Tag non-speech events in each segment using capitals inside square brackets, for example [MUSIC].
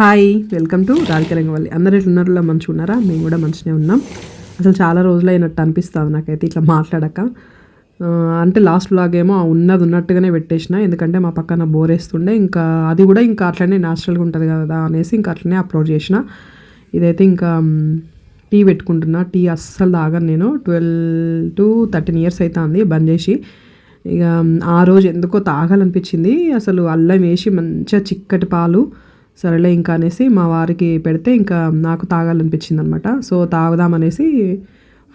Hi welcome to రాజకరంగవల్లి అందరు ఎట్లున్నారో మంచిగా ఉన్నారా? మేము కూడా మంచిగానే ఉన్నాం. అసలు చాలా రోజులు అయినట్టు అనిపిస్తుంది నాకైతే ఇట్లా మాట్లాడక. అంటే లాస్ట్ వ్లాగ్ ఏమో ఉన్నది ఉన్నట్టుగానే పెట్టేసిన. ఎందుకంటే మా పక్కన బోరేస్తుండే ఇంకా అది కూడా ఇంకా అట్లనే న్యాచురల్గా ఉంటుంది కదా అనేసి ఇంకా అట్లనే అప్లోడ్ చేసిన. ఇదైతే ఇంకా టీ పెట్టుకుంటున్నా. టీ అస్సలు తాగను నేను. ట్వెల్వ్ టు థర్టీన్ ఇయర్స్ అవుతుంది బంద్ చేసి. ఇక ఆ రోజు ఎందుకో తాగాలనిపించింది. అసలు అల్లం వేసి మంచిగా చిక్కటి పాలు సరేలే ఇంకా అనేసి మా వారికి పెడితే ఇంకా నాకు తాగాలనిపించింది అనమాట సో తాగుదామనేసి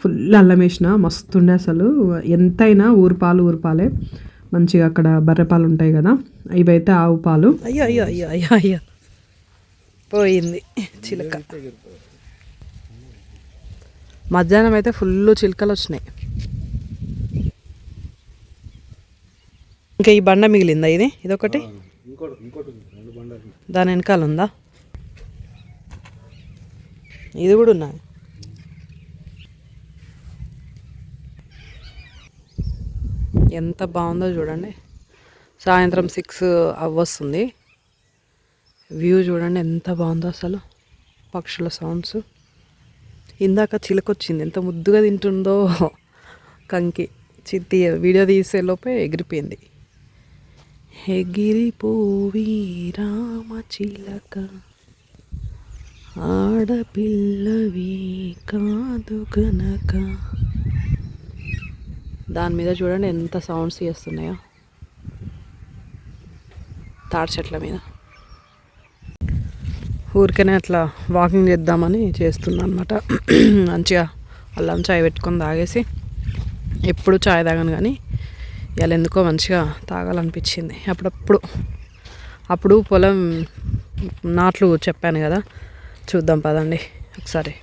ఫుల్ అల్లం వేసిన మస్తుండే అసలు. ఎంతైనా ఊరిపాలు ఊరిపాలే మంచిగా అక్కడ బర్రె పాలు ఉంటాయి కదా ఇవైతే ఆవు పాలు. అయ్యో అయ్యో అయ్యో అయ్యో అయ్యో. పోయింది చిలుక. మధ్యాహ్నం అయితే ఫుల్ చిలుకలు వచ్చినాయి. ఇంకా ఈ బండ మిగిలిందా ఇది? ఇదొకటి? దాని వెనకాల ఉందా? ఇది కూడా ఉన్నాయి ఎంత బాగుందో చూడండి. సాయంత్రం సిక్స్ అవ్వస్తుంది. వ్యూ చూడండి ఎంత బాగుందో అసలు. పక్షుల సౌండ్స్ ఇందాక చిలకొచ్చింది ఎంత ముద్దుగా తింటుందో. [LAUGHS] కంకి. చిత్తి వీడియో తీసే లోపే ఎగిరిపోయింది. ఎగిరిపోవి రామచిలక ఆడపిల్లవి కాదు గనక. దాని మీద చూడండి ఎంత సౌండ్స్ చేస్తున్నాయో. తాడి చెట్ల మీద. ఊరికనే అట్లా వాకింగ్ చేద్దామని చేస్తున్నా అనమాట మంచిగా అల్లం చాయ్ పెట్టుకొని తాగేసి ఎప్పుడు చాయ్ తాగను కానీ ఇవాళ ఎందుకో మంచిగా తాగాలనిపించింది. అప్పుడప్పుడు అప్పుడు పొలం నాట్లు చెప్పాను కదా. చూద్దాం పదండి ఒకసారి.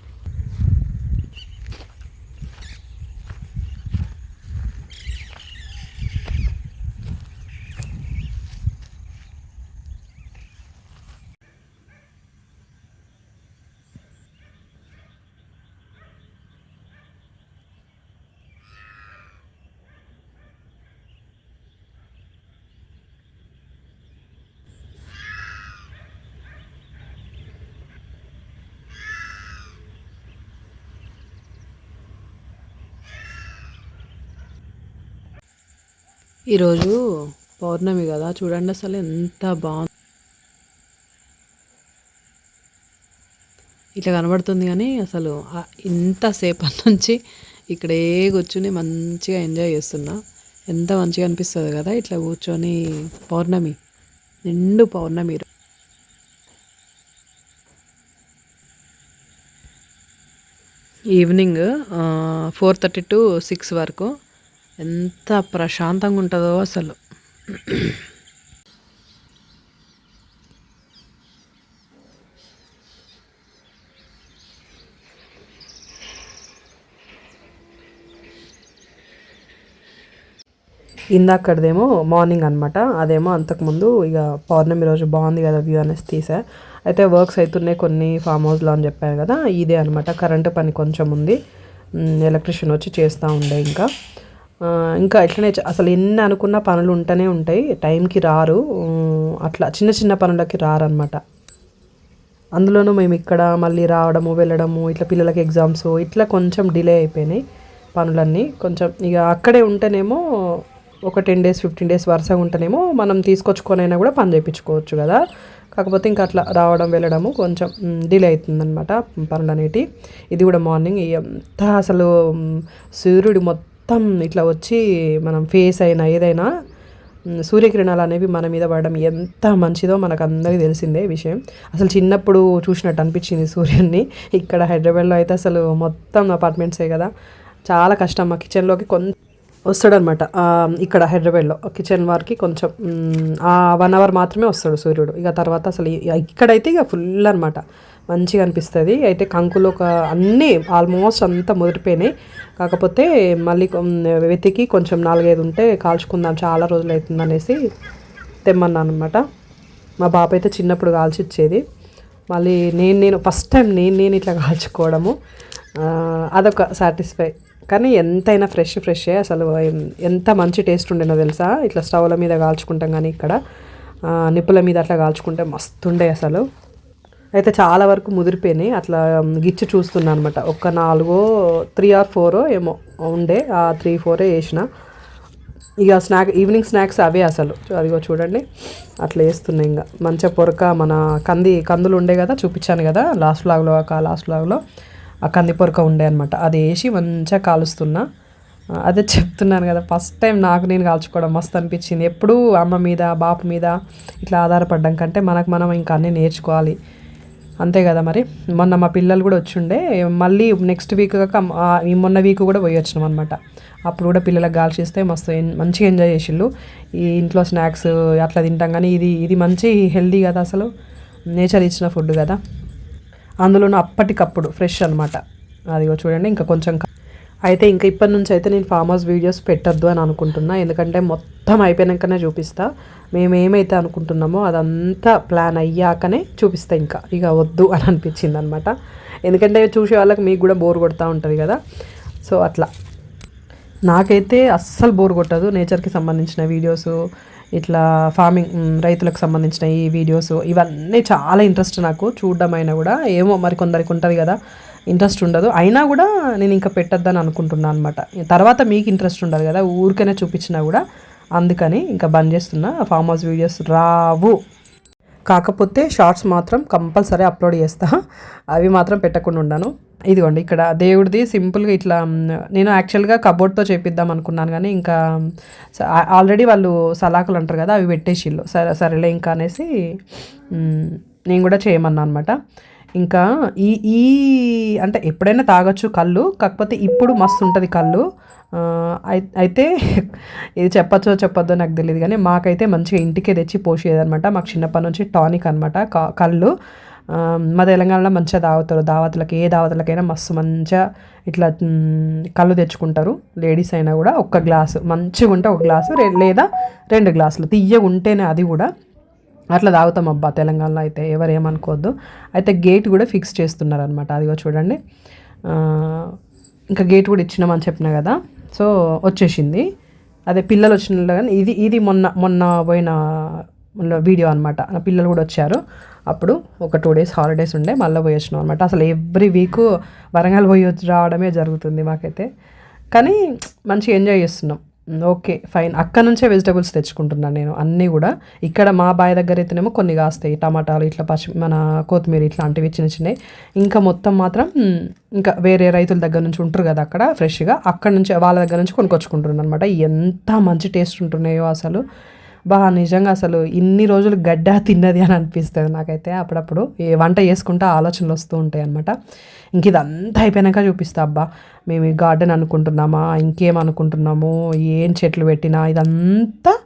ఈరోజు పౌర్ణమి కదా. చూడండి అసలు ఎంత బాగుంది. ఇట్లా కనబడుతుంది కానీ అసలు ఆ ఇంతసేపటి నుంచి ఇక్కడే కూర్చుని మంచిగా ఎంజాయ్ చేస్తున్నా. ఎంత మంచిగా అనిపిస్తుంది కదా ఇట్లా కూర్చొని పౌర్ణమి నిండు పౌర్ణమి evening four thirty to six వరకు ఎంత ప్రశాంతంగా ఉంటుందో అసలు. ఇందాకడదేమో మార్నింగ్ అనమాట అదేమో అంతకుముందు ఇక పౌర్ణమి రోజు బాగుంది కదా వ్యూ అనేసి తీసా. అయితే వర్క్స్ అవుతున్నాయి కొన్ని ఫామ్ హౌస్లో అని చెప్పాను కదా ఇదే అనమాట కరెంటు పని కొంచెం ఉంది. ఎలక్ట్రిషియన్ వచ్చి చేస్తూ ఉండే ఇంకా. ఇంకా ఇట్లనే అసలు ఎన్ని అనుకున్న పనులు ఉంటూనే ఉంటాయి. టైంకి రారు. అట్లా చిన్న చిన్న పనులకి రారనమాట అందులోనూ మేము ఇక్కడ మళ్ళీ రావడము వెళ్ళడము ఇట్లా పిల్లలకి ఎగ్జామ్స్ ఇట్లా కొంచెం డిలే అయిపోయినాయి పనులన్నీ. కొంచెం ఇక అక్కడే ఉంటేనేమో ఒక టెన్ డేస్ ఫిఫ్టీన్ డేస్ వరుసగా ఉంటేనేమో మనం తీసుకొచ్చుకొనైనా కూడా పని చేయించుకోవచ్చు కదా. కాకపోతే ఇంకా అట్లా రావడం వెళ్ళడము కొంచెం డిలే అవుతుందన్నమాట పనులు అనేటి ఇది కూడా మార్నింగ్. ఎంత అసలు సూర్యుడు మొత్తం మొత్తం ఇట్లా వచ్చి మనం ఫేస్ అయినా ఏదైనా సూర్యకిరణాలు అనేవి మన మీద పడడం ఎంత మంచిదో మనకు అందరికీ తెలిసిందే విషయం. అసలు చిన్నప్పుడు చూసినట్టు అనిపించింది సూర్యుడిని ఇక్కడ హైదరాబాద్లో అయితే అసలు మొత్తం అపార్ట్మెంట్సే కదా. చాలా కష్టం. మా కిచెన్లోకి కొంత వస్తాడనమాట ఇక్కడ హైదరాబాద్లో. కిచెన్ వారికి కొంచెం ఆ వన్ అవర్ మాత్రమే వస్తాడు సూర్యుడు. ఇక తర్వాత అసలు ఇక్కడైతే ఇక ఫుల్ అనమాట మంచిగా అనిపిస్తుంది. అయితే కంకులు ఒక అన్నీ ఆల్మోస్ట్ అంతా ముదిరిపోయినాయి. కాకపోతే మళ్ళీ వెతికి కొంచెం నాలుగైదు ఉంటే కాల్చుకుందాం చాలా రోజులు అవుతుంది అనేసి తెమ్మన్నాను అనమాట మా బాబు అయితే చిన్నప్పుడు కాల్చి ఇచ్చేది మళ్ళీ నేను నేను ఫస్ట్ టైం నేను నేను ఇట్లా కాల్చుకోవడము అదొక సాటిస్ఫై కానీ ఎంతైనా ఫ్రెష్ ఫ్రెష్ అసలు ఎంత మంచి టేస్ట్ ఉండేనో తెలుసా? ఇట్లా స్టవ్ల మీద కాల్చుకుంటాం కానీ ఇక్కడ నిప్పుల మీద అట్లా కాల్చుకుంటే మస్తుండే అసలు. అయితే చాలా వరకు ముదిరిపోయినాయి. అట్లా గిచ్చి చూస్తున్నాను అనమాట ఒక నాలుగో త్రీ ఆర్ ఫోరో ఏమో ఉండే. ఆ త్రీ ఫోరే వేసిన ఇక స్నాక్ ఈవినింగ్ స్నాక్స్ అవే అసలు. అదిగో చూడండి. అట్లా వేస్తున్నాయి ఇంకా మంచిగా పొరక మన కంది కందులు ఉండే కదా చూపించాను కదా లాస్ట్ లాగ్లో ఆ లాస్ట్ లాగ్లో ఆ కంది పొరక ఉండే అనమాట అది వేసి మంచిగా కాలుస్తున్నా. అదే చెప్తున్నాను కదా ఫస్ట్ టైం నాకు నేను కాల్చుకోవడం మస్తు అనిపించింది. ఎప్పుడూ అమ్మ మీద బాపు మీద ఇట్లా ఆధారపడడం కంటే మనకు మనం ఇంకా అన్నీ నేర్చుకోవాలి. అంతే కదా మరి. మొన్న మా పిల్లలు కూడా వచ్చిండే. మళ్ళీ నెక్స్ట్ వీక్ కాక ఈ మొన్న వీక్ కూడా పోయి వచ్చినాం అనమాట అప్పుడు కూడా పిల్లలకు గాల్చిస్తే మస్తు మంచిగా ఎంజాయ్ చేసిళ్ళు. ఈ ఇంట్లో స్నాక్స్ అట్లా తింటాం కానీ ఇది ఇది మంచి హెల్దీ కదా అసలు. నేచర్ ఇచ్చిన ఫుడ్ కదా. అందులోనూ అప్పటికప్పుడు ఫ్రెష్ అనమాట అదిగో చూడండి ఇంకా కొంచెం క- అయితే ఇంకా ఇప్పటి నుంచి అయితే నేను ఫామ్ హౌస్ వీడియోస్ పెట్టొద్దు అని అనుకుంటున్నా. ఎందుకంటే మొత్తం అయిపోయినాకనే చూపిస్తా. మేము ఏమైతే అనుకుంటున్నామో అదంతా ప్లాన్ అయ్యాకనే చూపిస్తా ఇంకా. ఇక వద్దు అని అనిపించింది అనమాట ఎందుకంటే చూసే వాళ్ళకి మీకు కూడా బోర్ కొడుతూ ఉంటుంది కదా. సో అట్లా. నాకైతే అస్సలు బోర్ కొట్టదు నేచర్కి సంబంధించిన వీడియోస్ ఇట్లా ఫార్మింగ్ రైతులకు సంబంధించిన ఈ వీడియోస్ ఇవన్నీ చాలా ఇంట్రెస్ట్ నాకు. చూడడం అయినా కూడా ఏమో మరి కొందరికి ఉంటుంది కదా. ఇంట్రెస్ట్ ఉండదు. అయినా కూడా నేను ఇంకా పెట్టొద్దని అనుకుంటున్నాను అనమాట తర్వాత మీకు ఇంట్రెస్ట్ ఉండదు కదా ఊరికైనా చూపించినా కూడా అందుకని ఇంకా బంద్ చేస్తున్నా ఫామ్ హౌస్ వీడియోస్ రావు. కాకపోతే షార్ట్స్ మాత్రం కంపల్సరీ అప్లోడ్ చేస్తా. అవి మాత్రం పెట్టకుండా ఉన్నాను ఇదిగోండి ఇక్కడ దేవుడిది సింపుల్గా ఇట్లా నేను యాక్చువల్గా కబోర్డ్తో చేపిద్దాం అనుకున్నాను కానీ ఇంకా ఆల్రెడీ వాళ్ళు సలాకులు అంటారు కదా అవి పెట్టేసిళ్ళు. సరే సరేలే ఇంకా అనేసి నేను కూడా చేయమన్నా అనమాట ఇంకా ఈ ఈ అంటే ఎప్పుడైనా తాగొచ్చు కళ్ళు కాకపోతే ఇప్పుడు మస్తు ఉంటుంది కళ్ళు. అయితే [LAUGHS] ఇది చెప్పచ్చో చెప్పొద్దో నాకు తెలియదు కానీ మాకైతే మంచిగా ఇంటికే తెచ్చి పోసేదనమాట మాకు చిన్నప్పటి నుంచి టానిక్ అనమాట కళ్ళు. మా తెలంగాణలో మంచిగా తాగుతారు దావతులకి ఏ దావతులకైనా మస్తు మంచిగా ఇట్లా కళ్ళు తెచ్చుకుంటారు. లేడీస్ అయినా కూడా ఒక్క గ్లాసు మంచిగా ఉంటే ఒక గ్లాసు లేదా రెండు గ్లాసులు తీయగా ఉంటేనే అది కూడా. అట్లా తాగుతాం అబ్బా తెలంగాణలో అయితే ఎవరు ఏమనుకోవద్దు అయితే గేట్ కూడా ఫిక్స్ చేస్తున్నారు అనమాట అదిగో చూడండి. ఇంకా గేట్ కూడా ఇచ్చినామని చెప్పిన కదా. సో వచ్చేసింది. అదే పిల్లలు వచ్చిన కానీ ఇది ఇది మొన్న మొన్న పోయిన వీడియో అనమాట నా పిల్లలు కూడా వచ్చారు. అప్పుడు ఒక టూ డేస్ హాలిడేస్ ఉండే మళ్ళీ పోయి వచ్చినాం అనమాట అసలు ఎవ్రీ వీక్ వరంగల్ పోయి వచ్చి రావడమే జరుగుతుంది మాకైతే. కానీ మంచిగా ఎంజాయ్ చేస్తున్నాం. Okay fine. అక్కడ నుంచే వెజిటబుల్స్ తెచ్చుకుంటున్నాను నేను అన్నీ కూడా. ఇక్కడ మా బాయ్ దగ్గర అయితేనేమో కొన్ని కాస్తాయి. టమాటాలు ఇట్లా పచ్చి మన కొత్తిమీర ఇట్లాంటివి చిన్న చిన్నవి. ఇంకా మొత్తం మాత్రం ఇంకా వేరే రైతుల దగ్గర నుంచి ఉంటారు కదా అక్కడ ఫ్రెష్గా అక్కడ నుంచి వాళ్ళ దగ్గర నుంచి కొనుక్కొచ్చుకుంటున్నాను అనమాట ఎంత మంచి టేస్ట్ ఉంటున్నాయో అసలు. బా నిజంగా అసలు ఇన్ని రోజులు గడ్డ తిన్నది అని అనిపిస్తుంది నాకైతే అప్పుడప్పుడు. ఏ వంట చేసుకుంటా ఆలోచనలు వస్తూ ఉంటాయి అనమాట ఇంక ఇదంతా అయిపోయాక చూపిస్తా అబ్బా. మేము ఈ గార్డెన్ అనుకుంటున్నామా? ఇంకేం అనుకుంటున్నాము? ఏం చెట్లు పెట్టినా? ఇదంతా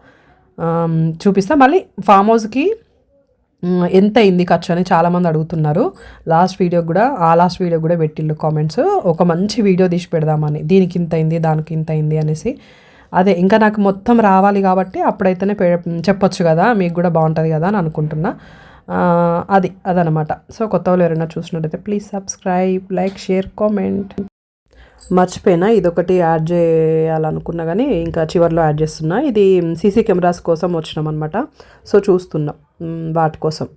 చూపిస్తా. మళ్ళీ ఫామ్ హౌస్కి ఎంత అయింది ఖర్చు అని చాలామంది అడుగుతున్నారు. లాస్ట్ వీడియో కూడా ఆ లాస్ట్ వీడియో కూడా పెట్టిళ్ళు కామెంట్స్. ఒక మంచి వీడియో తీసి పెడదామని. దీనికి ఇంత అయింది దానికి ఇంత అయింది అనేసి అదే ఇంకా నాకు మొత్తం రావాలి కాబట్టి అప్పుడైతేనే చెప్పొచ్చు కదా మీకు కూడా బాగుంటుంది కదా అని అనుకుంటున్నా. అది అదనమాట. సో కొత్త వాళ్ళు ఎవరైనా చూసినట్టయితే please subscribe like share comment. మర్చిపోయినా ఇదొకటి యాడ్ చేయాలనుకున్నా కానీ ఇంకా చివరిలో యాడ్ చేస్తున్నా. ఇది సీసీ కెమెరాస్ కోసం వచ్చినాం అనమాట సో చూస్తున్నాం వాటి కోసం.